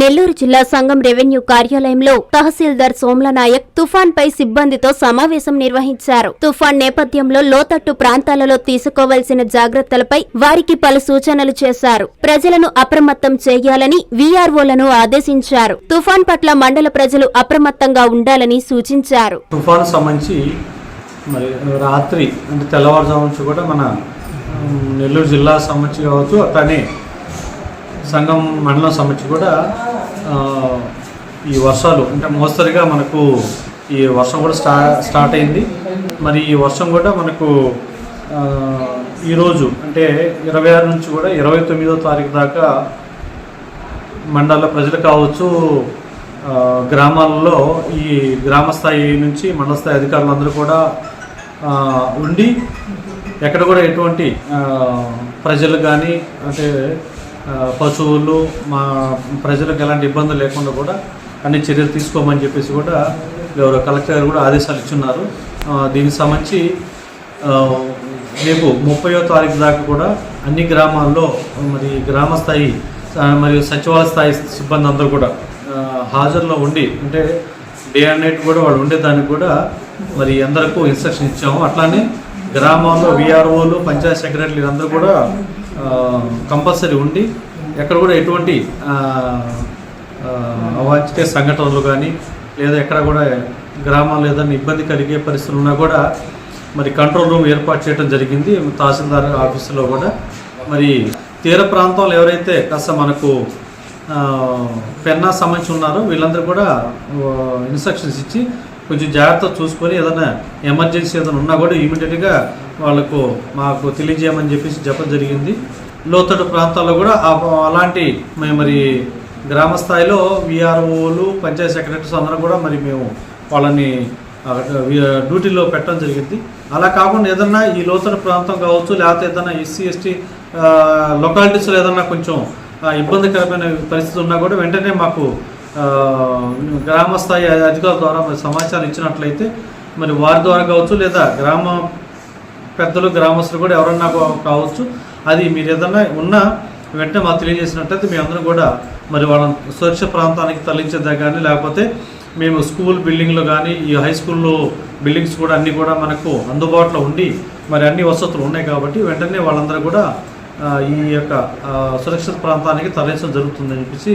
నెల్లూరు జిల్లా సంఘం రెవెన్యూ కార్యాలయంలో తహసీల్దార్ సోమ్లనాయక్ తుఫాన్ పై సిబ్బందితో సమావేశం నిర్వహించారు. తుఫాన్ నేపథ్యంలో లోతట్టు ప్రాంతాలలో తీసుకోవలసిన జాగ్రత్తలపై వారికి పలు సూచనలు చేశారు. ప్రజలను అప్రమత్తం చేయాలని వీఆర్ఓలను ఆదేశించారు. తుఫాన్ పట్ల మండల ప్రజలు అప్రమత్తంగా ఉండాలని సూచించారు. తుఫాన్ సంబంధించి మరి రాత్రి అంటే తెల్లవారుజాము నుంచి కూడా మన నెల్లూరు జిల్లా సంబంధించి కావచ్చు అట్లానే సంఘం మండలం సంబంధించి కూడా ఈ వర్షాలు అంటే మోస్తరుగా మనకు ఈ వర్షం కూడా స్టా స్టార్ట్ అయింది. మరి ఈ వర్షం కూడా మనకు ఈరోజు అంటే ఇరవై ఆరు నుంచి కూడా ఇరవై తొమ్మిదో తారీఖు దాకా మండల ప్రజలు కావచ్చు గ్రామాలలో ఈ గ్రామ స్థాయి నుంచి మండల స్థాయి అధికారులందరూ కూడా ఉండి ఎక్కడ కూడా ఎటువంటి ప్రజలు కానీ అంటే పశువులు మా ప్రజలకు ఎలాంటి ఇబ్బందులు లేకుండా కూడా అన్ని చర్యలు తీసుకోమని చెప్పేసి కూడా ఎవరో కలెక్టర్ గారు కూడా ఆదేశాలు ఇచ్చున్నారు. దీనికి సంబంధించి రేపు ముప్పయో తారీఖు దాకా కూడా అన్ని గ్రామాల్లో మరి గ్రామ స్థాయి మరియు సచివాలయ స్థాయి సిబ్బంది అందరూ కూడా హాజరులో ఉండి అంటే డే అండ్ నైట్ కూడా వాళ్ళు ఉండేదానికి కూడా మరి అందరికీ ఇన్స్ట్రక్షన్ ఇచ్చాము. అట్లానే గ్రామాల్లో విఆర్ఓలు పంచాయత్ సెక్రటరీలు అందరూ కూడా కంపల్సరీ ఉండి ఎక్కడ కూడా ఎటువంటి అవాంఛిత సంఘటనలు కానీ లేదా ఎక్కడ కూడా గ్రామాలు ఏదైనా ఇబ్బంది కలిగే పరిస్థితులు ఉన్నా కూడా మరి కంట్రోల్ రూమ్ ఏర్పాటు చేయడం జరిగింది. తహసీల్దార్ ఆఫీసులో కూడా. మరి తీర ప్రాంతంలో ఎవరైతే కాస్త మనకు పెన్నా సంబంధించి ఉన్నారో వీళ్ళందరూ కూడా ఇన్స్ట్రక్షన్స్ ఇచ్చి కొంచెం జాగ్రత్త చూసుకొని ఏదైనా ఎమర్జెన్సీ ఏదైనా ఉన్నా కూడా ఇమీడియట్గా వాళ్ళకు మాకు తెలియజేయమని చెప్పేసి చెప్పడం జరిగింది. లోతట్టు ప్రాంతాల్లో కూడా అలాంటి మరి గ్రామ స్థాయిలో విఆర్ఓలు పంచాయత్ సెక్రటరీస్ అందరూ కూడా మరి మేము వాళ్ళని డ్యూటీలో పెట్టడం జరిగింది. అలా కాకుండా ఏదన్నా ఈ లోతట్టు ప్రాంతం కావచ్చు లేకపోతే ఏదైనా ఎస్సీ ఎస్టీ లొకాలిటీస్లో ఏదన్నా కొంచెం ఇబ్బందికరమైన పరిస్థితి ఉన్నా కూడా వెంటనే మాకు గ్రామస్థాయి అధికారుల ద్వారా మరి సమాచారం ఇచ్చినట్లయితే మరి వారి ద్వారా కావచ్చు లేదా గ్రామ పెద్దలు గ్రామస్తులు కూడా ఎవరన్నా కావచ్చు అది మీరు ఏదన్నా ఉన్నా వెంటనే మాకు తెలియజేసినట్టయితే మేమందరం కూడా మరి వాళ్ళని సురక్ష ప్రాంతానికి తరలించేదా కానీ లేకపోతే మేము స్కూల్ బిల్డింగ్లో కానీ ఈ హై స్కూల్లో బిల్డింగ్స్ కూడా అన్నీ కూడా మనకు అందుబాటులో ఉండి మరి అన్ని వసతులు ఉన్నాయి కాబట్టి వెంటనే వాళ్ళందరూ కూడా ఈ యొక్క సురక్షిత ప్రాంతానికి తరలించడం జరుగుతుందని చెప్పేసి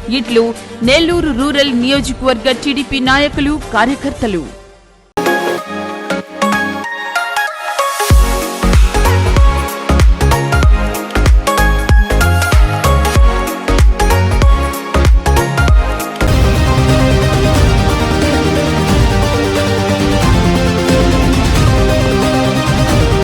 ఇట్లు నెల్లూరు రూరల్ నియోజకవర్గ టీడీపీ నాయకులు కార్యకర్తలు.